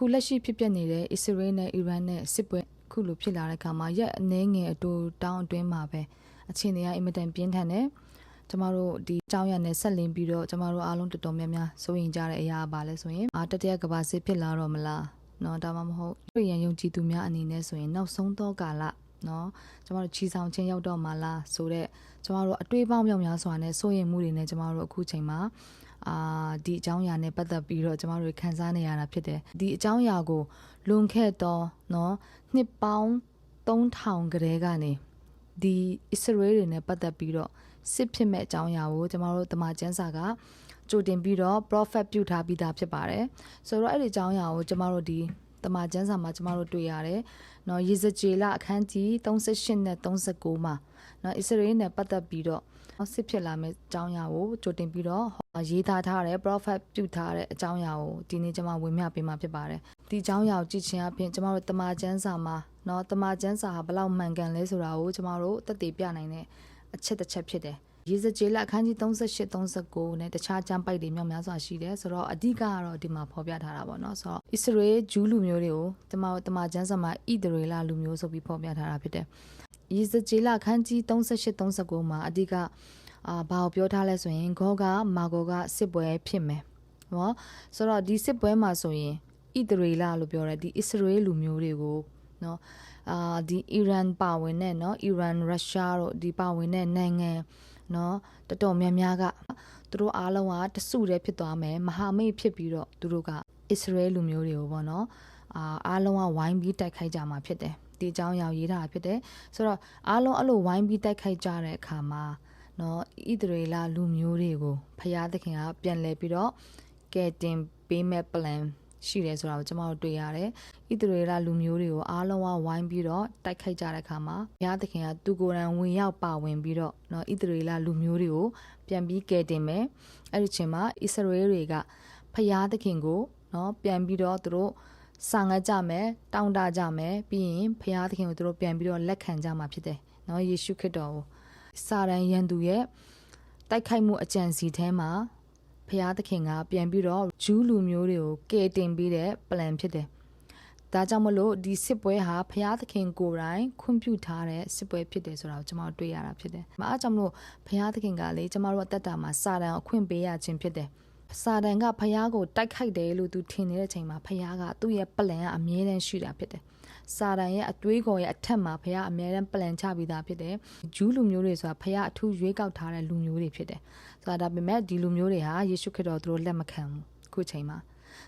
အခုလက်ရှိဖြစ်ပျက်နေတဲ့အစ္စရေးနဲ့အီရန်နဲ့စစ်ပွဲအခုလိုဖြစ်လာတဲ့အခါမှာရက်အနည်းငယ်အတူတောင်းအတွင်းမှာပဲအခြေအနေကအင်မတန်ပြင်းထန်တယ်ကျမတို့ဒီအကြောင်းရနဲ့ဆက်လင်းပြီးတော့ကျမတို့အားလုံးတော်တော်များများစိုးရိမ်ကြတဲ့အရာပါလဲဆိုရင်အာတတရကဘာစစ်ဖြစ်လာတော့မလားနော်ဒါမှမဟုတ်ပြည်ရန်ယုံကြည်သူများအနေနဲ့ဆိုရင်နောက်ဆုံးသောကာလနော်ကျမတို့ခြီဆောင်ချင်းရောက်တော့မှာလားဆိုတော့ကျမတို့အတွေ့အပေါင်းမြောက်များစွာနဲ့စိုးရိမ်မှုတွေနဲ့ကျမတို့အခုချိန်မှာ အာဒီအကြောင်းအရာနဲ့ပတ်သက်ပြီးတော့ကျမတို့ခန်းစားနေရတာဖြစ်တယ်ဒီအကြောင်းအရာကိုလွန်ခဲ့တော့เนาะနှစ်ပေါင်း3000ကလေးကနေဒီအစ္စရေးတွေနဲ့ပတ်သက်ပြီးတော့စစ်ဖြစ်မဲ့အကြောင်းအရာကိုကျမတို့တမန်ကျမ်းစာကကြိုတင်ပြီးတော့ prophet ပြုထားပြီးသားဖြစ်ပါတယ်ဆိုတော့အဲ့ဒီအကြောင်းအရာကိုကျမတို့ဒီ တမန်ကျမ်းစာမှာကျမတို့တွေ့ရတယ်။နော်ယေဇကျေလအခန်းကြီး38နဲ့39မှာနော်အစ္စရေးနဲ့ပတ်သက်ပြီးတော့စစ်ဖြစ်လာမယ့်အကြောင်းအရာကိုကြိုတင်ပြီးတော့ရေးသားထားတဲ့ prophet ပြုထားတဲ့အကြောင်းအရာကိုဒီနေ့ကျွန်မဝင်မျှပေးမှာဖြစ်ပါတယ်။ဒီအကြောင်းအရာကိုကြည့်ခြင်းအပြင်ကျွန်မတို့တမန်ကျမ်းစာမှာနော်တမန်ကျမ်းစာဟာဘယ်လောက်မှန်ကန်လဲဆိုတာကိုကျွန်မတို့သက်သေပြနိုင်တဲ့အချက်တစ်ချက်ဖြစ်တယ်။ ရေစကြေးလက်အခန်းကြီး38 39နဲ့တခြားကျမ်းပိုက်တွေမြောက်များစွာရှိတယ်ဆိုတော့အဓိကကတော့ဒီမှာဖော်ပြထားတာပေါ့နော်ဆိုတော့အစ္စရေဂျူးလူမျိုးတွေကိုတမတမကျမ်းစာမှာဣသရေလလူမျိုးဆိုပြီးဖော်ပြထားတာဖြစ်တယ်ရေစကြေးလက်အခန်းကြီး38 39မှာအဓိကအာဘာကိုပြောထားလဲဆိုရင်ဂောကမာဂောကစစ်ပွဲဖြစ်မယ်နော်ဆိုတော့ဒီစစ်ပွဲမှာဆိုရင်ဣသရေလလို့ပြောတယ်ဒီအစ္စရေလူမျိုးတွေကိုနော်အာဒီအီရန်ပါဝင်တဲ့နော်အီရန်ရုရှားတို့ဒီပါဝင်တဲ့နိုင်ငံ နော်တော်တော်များများကသူတို့အားလုံးကတစုတည်းဖြစ်သွားမယ်မဟာမိတ်ဖြစ်ပြီးတော့သူတို့ကအစ္စရဲလူမျိုးတွေကိုပေါ့နော်အာအားလုံးကဝိုင်းပြီးတိုက်ခိုက်ကြမှာဖြစ်တယ်ဒီအကြောင်းအရာရေးတာဖြစ်တယ်ဆိုတော့အားလုံးအဲ့လိုဝိုင်းပြီးတိုက်ခိုက်ကြတဲ့အခါမှာနော်ဣသရေလလူမျိုးတွေကိုဖျားသခင်ကပြန်လဲပြီးတော့ကဲတင်ပေးမဲ့ plan ရှိတယ်ဆိုတာကိုကျွန်တော်တို့တွေ့ရတယ်။ဣသရေလလူမျိုးတွေကိုအားလုံးဝဝိုင်းပြီးတော့တိုက်ခိုက်ကြတဲ့အခါမှာဘုရားသခင်ကသူကိုယ်တိုင်ဝင်ရောက်ပါဝင်ပြီးတော့နော်ဣသရေလလူမျိုးတွေကိုပြန်ပြီးကယ်တင်မယ်။အဲ့ဒီချိန်မှာဣသရေလတွေကဘုရားသခင်ကိုနော်ပြန်ပြီးတော့သူတို့ဆာငတ်ကြမယ်တောင်းတကြမယ်ပြီးရင်ဘုရားသခင်ကိုသူတို့ပြန်ပြီးတော့လက်ခံကြမှာဖြစ်တယ်။နော်ယေရှုခရစ်တော်ကိုစာရန်ယန်သူရဲ့တိုက်ခိုက်မှုအကြံစီထဲမှာ ဖျားသခင်ကပြန်ပြီးတော့ဂျူးလူမျိုးတွေကိုကယ်တင်ပေးတဲ့ plan ဖြစ်တယ်။ဒါကြောင့်မလို့ဒီစစ်ပွဲဟာဖျားသခင်ကိုယ်တိုင်ခွင့်ပြုထားတဲ့စစ်ပွဲဖြစ်တယ်ဆိုတာကိုကျွန်တော်တွေ့ရတာဖြစ်တယ်။အားကြောင့်မလို့ဖျားသခင်ကလေကျွန်တော်တို့အသက်တာမှာစာတန်ကိုခွင့်ပေးရခြင်းဖြစ်တယ်။ စာတန်ကဖျားကိုတိုက်ခိုက်တယ်လို့သူထင်နေတဲ့ချိန်မှာဖျားကသူ့ရဲ့ plan ကအမြဲတမ်းရှိတာဖြစ်တယ်။စာတန်ရဲ့အတွေးခေါ်ရဲ့အထက်မှာဖခင်အမြဲတမ်း plan ချပြီးသားဖြစ်တယ်ဂျူးလူမျိုးတွေဆိုတာဖခင်အထူးရွေးကောက်ထားတဲ့လူမျိုးတွေဖြစ်တယ်ဆိုတာဒါပေမဲ့ဒီလူမျိုးတွေဟာယေရှုခရစ်တော်သူတို့လက်မခံဘူးခုချိန်မှာ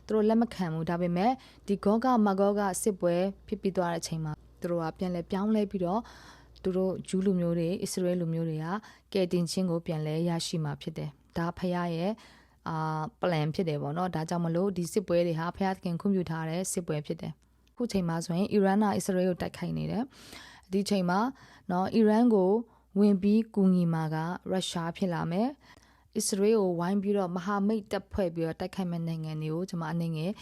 သူတို့လက်မခံဘူးဒါပေမဲ့ဒီဂောဂမဂောဂစစ်ပွဲဖြစ်ပြီးသွားတဲ့အချိန်မှာသူတို့ကပြန်လဲပြောင်းလဲပြီးတော့သူတို့ဂျူးလူမျိုးတွေအစ္စရေးလူမျိုးတွေကကယ်တင်ခြင်းကိုပြန်လဲရရှိမှာဖြစ်တယ်ဒါဖခင်ရဲ့ အာ plan ဖြစ်တယ်ပေါ့နော်ဒါကြောင့်မလို့ဒီစစ်ပွဲတွေဟာဖျားသခင်ခွင့်ပြုထားတဲ့စစ်ပွဲဖြစ်တယ်ခုချိန်မှာဆိုရင်အီရန်ကအစ္စရေးကိုတိုက်ခိုက်နေတယ်ဒီချိန်မှာနော်အီရန်ကိုဝင်ပြီးကူညီမှာကရုရှားဖြစ်လာမယ်အစ္စရေးကိုဝိုင်းပြီးတော့မဟာမိတ်တပ်ဖွဲ့ပြီးတော့တိုက်ခိုက်မဲ့နိုင်ငံတွေကိုကျွန်မအနေငယ်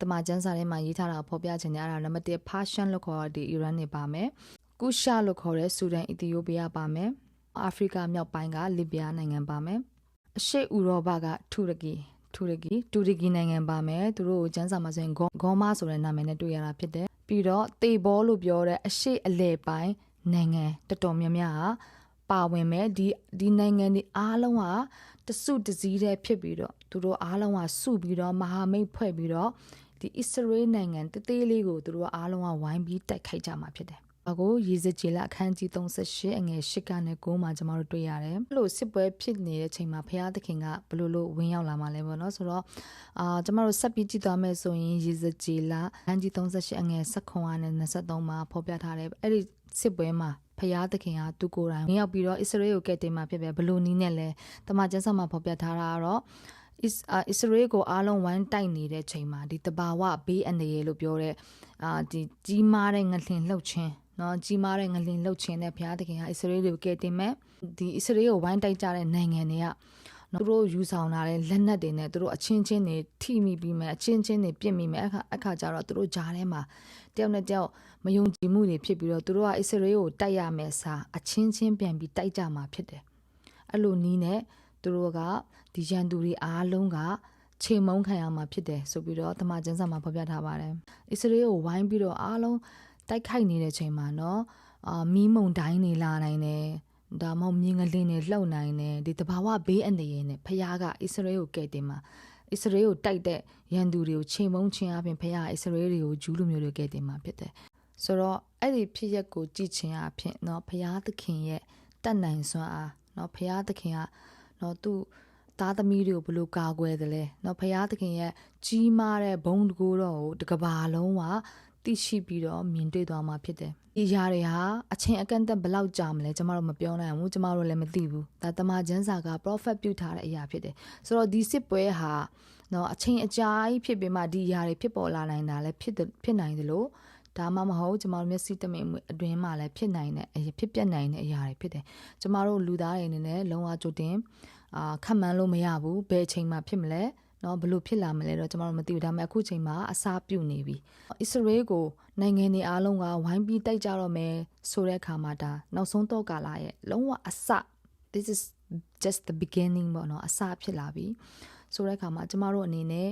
တမကျန်းစာထဲမှာရေးထားတာဖော်ပြခြင်းညာအဲ့ဒါနံပါတ်1 Persian လို့ခေါ်တဲ့ဒီအီရန်နေပါမယ်။ကုရှာလို့ခေါ်တဲ့ဆူဒန်အီသီယိုးပီးယားပါမယ်။အာဖရိကမြောက်ပိုင်းကလစ်ဗျာနိုင်ငံပါမယ်။ အရှေ့ဥရောပကတူရကီတူရကီတူရကီနိုင်ငံပါမယ်သူတို့ကိုကျန်းစာမှာဆိုရင်ဂေါမာဆိုတဲ့နာမည်နဲ့တွေ့ရတာဖြစ်တယ်ပြီးတော့တေဘောလို့ပြောတဲ့အရှိအလဲပိုင်းနိုင်ငံတော်တော်များများဟာပါဝင်မဲ့ဒီဒီနိုင်ငံတွေအားလုံးဟာတစုတစည်းတည်းဖြစ်ပြီးတော့သူတို့အားလုံးဟာစုပြီးတော့မဟာမိတ်ဖွဲ့ပြီးတော့ဒီအစ္စရေးနိုင်ငံတသေးလေးကိုသူတို့အားလုံးကဝိုင်းပြီးတိုက်ခိုက်ကြမှာဖြစ်တယ် အခုရေစကြည်လအခန်းကြီး38အငယ်8ကနေ9မှာကျွန်တော်တို့တွေ့ရတယ်။ဘလို့စစ်ပွဲဖြစ်နေတဲ့ချိန်မှာဘုရားသခင်ကဘလို့လို့ဝင်ရောက်လာမှလဲပေါ့နော်ဆိုတော့အာကျွန်တော်တို့ဆက်ပြီးကြည့်သွားမယ်ဆိုရင်ရေစကြည်လအခန်းကြီး38အငယ်19နဲ့23မှာဖော်ပြထားတယ်အဲ့ဒီစစ်ပွဲမှာဖျားသခင်ကသူကိုယ်တိုင်ဝင်ရောက်ပြီးတော့အစ္စရေးကိုကယ်တင်မှာဖြစ်ပဲဘလို့နီးနဲ့လဲတမန်ကျမ်းစာမှာဖော်ပြထားတာကတော့အစ္စရေးကိုအားလုံးဝိုင်းတိုက်နေတဲ့ချိန်မှာဒီတဘာဝဘေးအန္တရာယ်လို့ပြောတဲ့အာဒီကြီးမားတဲ့ငလျင်လှုပ်ခြင်း နော်ကြီးမားတဲ့ငလင်လှုပ်ခြင်းနဲ့ဘုရားသခင်ဟာအစ္စရေးတွေကိုကယ်တင်မဲ့ဒီအစ္စရေးကိုဝိုင်းတိုက်ကြတဲ့နိုင်ငံတွေကနော်သူတို့ယူဆောင်လာတဲ့လက်နက်တွေနဲ့သူတို့အချင်းချင်းတွေထိမိပြီးမဲ့အချင်းချင်းတွေပြစ်မိမဲ့အခါအခါကျတော့သူတို့ဂျားထဲမှာတယောက်နဲ့တယောက်မယုံကြည်မှုတွေဖြစ်ပြီးတော့သူတို့ကအစ္စရေးကိုတိုက်ရမယ်စာအချင်းချင်းပြန်ပြီးတိုက်ကြမှာဖြစ်တယ်အဲ့လိုနီးနဲ့သူတို့ကဒီရန်သူတွေအားလုံးကချိန်မုံခံရမှာဖြစ်တယ်ဆိုပြီးတော့တမန်ကျမ်းစာမှာဖော်ပြထားပါတယ်အစ္စရေးကိုဝိုင်းပြီးတော့အားလုံး တိုက်ခိုက်နေတဲ့ချိန်မှာနော်အာမီးမုံတိုင်းနေလာနိုင်တယ်ဒါမှမဟုတ်မြင်းကလင်းတွေလှုပ်နိုင်တယ်ဒီတဘာဝဘေးအန္တရာယ်နဲ့ဖခင်ကအစ္စရေးကိုကယ်တင်မှာအစ္စရေးကိုတိုက်တဲ့ရန်သူတွေကိုချိန်မုံချင်းအပြင်ဖခင်ကအစ္စရေးတွေကိုဂျူးလူမျိုးတွေကယ်တင်မှာဖြစ်တယ်ဆိုတော့အဲ့ဒီဖြစ်ရက်ကိုကြည့်ချင်အဖြစ်เนาะဖခင်သခင်ရဲ့တတ်နိုင်စွမ်းအားเนาะဖခင်သခင်ကเนาะသူ့သားသမီးတွေကိုဘယ်လိုကာကွယ်တယ်လဲเนาะဖခင်သခင်ရဲ့ကြီးမားတဲ့ဘုံတကူတော့ကိုတစ်ကဘာလုံးက သိရှိပြီးတော့မြင်တွေ့သွားမှာဖြစ်တယ်။ဒီຢာတွေဟာအချင်းအကန့်အသတ်ဘယ်လောက်ကြာမလဲကျမတို့မပြောနိုင်ဘူးကျမတို့လည်းမသိဘူး။ဒါတမန်ကျမ်းစာက prophet ပြုထားတဲ့အရာဖြစ်တယ်။ဆိုတော့ဒီစစ်ပွဲဟာနော်အချင်းအကြာကြီးဖြစ်ပြီးမှဒီຢာတွေဖြစ်ပေါ်လာနိုင်တာလည်းဖြစ်တယ်ဖြစ်နိုင်တယ်လို့ဒါမှမဟုတ်ကျမတို့မျက်စိတမိန်အတွင်းမှာလည်းဖြစ်နိုင်တဲ့အရာဖြစ်ပျက်နိုင်တဲ့အရာတွေဖြစ်တယ်။ကျမတို့လူသားတွေအနေနဲ့လုံးဝကြိုတင်အာခံမှန်းလို့မရဘူးဘယ်အချိန်မှဖြစ်မလဲ နော်ဘလို့ဖြစ်လာမလဲတော့ကျမတို့မသိဘူးဒါပေမဲ့အခုချိန်မှာအစာပြုတ်နေပြီအစ္စရေးကိုနိုင်ငံတွေအားလုံးကဝိုင်းပြီးတိုက်ကြတော့မယ်ဆိုတဲ့အခါမှာဒါနောက်ဆုံးတော့ကာလာရဲ့လုံးဝအစ this is just the beginning ပေါ့နော်အစဖြစ်လာပြီဆိုတဲ့အခါမှာကျမတို့အနေနဲ့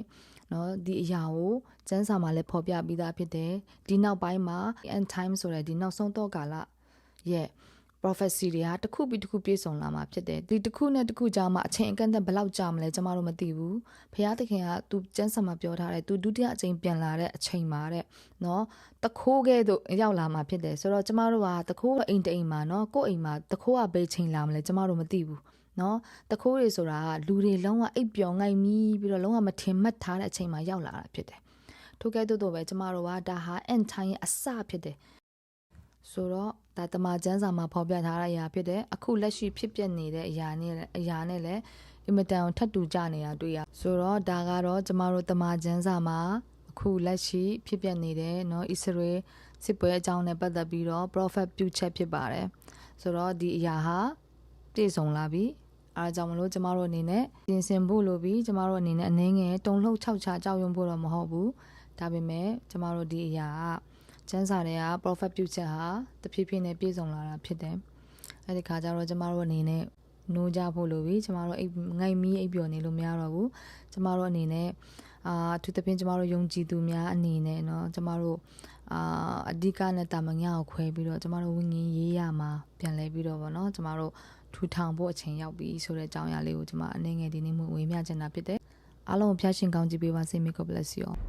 နော်ဒီအရာကိုစန်းစာမှာလည်းဖော်ပြပြီးသားဖြစ်တယ်ဒီနောက်ပိုင်းမှာ end time ဆိုတဲ့ဒီနောက်ဆုံးတော့ကာလရဲ့ prophecy တွေဟာတစ်ခုပြီးတစ်ခုပြည့်စုံလာမှာဖြစ်တယ်ဒီတစ်ခုနဲ့တစ်ခုကြားမှာအချိန်အကန့်အသတ်ဘယ်လောက်ကြာမလဲကျမတို့မသိဘူးဖခင်သခင်ကသူစန်းစာမှာပြောထားတယ်သူဒုတိယအချိန်ပြန်လာတဲ့အချိန်မှာတဲ့နော်တခိုးကဲ့သို့ရောက်လာမှာဖြစ်တယ်ဆိုတော့ကျမတို့ကတခိုးအိမ်တအိမ်မှာနော်ကိုယ့်အိမ်မှာတခိုးကဘယ်ချိန်လာမလဲကျမတို့မသိဘူးနော်တခိုးတွေဆိုတာကလူတွေလုံးဝအိပ်ပျော်ငိုက်မီးပြီးတော့လုံးဝမထင်မှတ်ထားတဲ့အချိန်မှာရောက်လာတာဖြစ်တယ်ထို့ကဲ့သို့တော့ပဲကျမတို့ကဒါဟာ end time ရဲ့အစဖြစ်တယ်ဆိုတော့ ဒါတမန်ကျမ်းစာမှာဖော်ပြထားတဲ့အရာဖြစ်တယ်အခုလက်ရှိဖြစ်ပျက်နေတဲ့အရာနဲ့အရာနဲ့လည်းအင်မတန်ထပ်တူကြနေတာတွေ့ရဆိုတော့ဒါကတော့ကျမတို့တမန်ကျမ်းစာမှာအခုလက်ရှိဖြစ်ပျက်နေတဲ့เนาะဣသရေလစစ်ပွဲအကြောင်းနဲ့ပတ်သက်ပြီးတော့ prophet ပြုချက်ဖြစ်ပါတယ်ဆိုတော့ဒီအရာဟာပြည့်စုံလာပြီအားကြောင့်မလို့ကျမတို့အနေနဲ့ပြင်ဆင်ဖို့လိုပြီးကျမတို့အနေနဲ့အနှင်းငယ်တုံလှုပ်ခြောက်ချကြောက်ရွံ့ဖို့တော့မဟုတ်ဘူးဒါပေမဲ့ကျမတို့ဒီအရာက ကျမ်းစာတွေက prophet ပြုချက်ဟာတဖြည်းဖြည်းနဲ့ပြည့်စုံလာတာဖြစ်တယ်အဲ့ဒီခါကျတော့ကျမတို့အနေနဲ့နိုးကြဖို့လိုပြီကျမတို့အိမ်ငိုက်မီးအိပ်ပျော်နေလို့မရတော့ဘူးကျမတို့အနေနဲ့အာသူတပင်းကျမတို့ယုံကြည်သူများအနေနဲ့เนาะကျမတို့အာအဓိကနဲ့တာမညာကိုခွဲပြီးတော့ကျမတို့ဝิญဉ်ရေးရမှာပြန်လဲပြီးတော့ဗောနော်ကျမတို့ထူထောင်ဖို့အချိန်ရောက်ပြီဆိုတဲ့အကြောင်းအရာလေးကိုကျမအနေငယ်ဒီနေ့မှဝေမျှချင်တာဖြစ်တယ်အားလုံးကိုဖျားရှင်ကောင်းကြည့်ပေးပါစေ God bless you all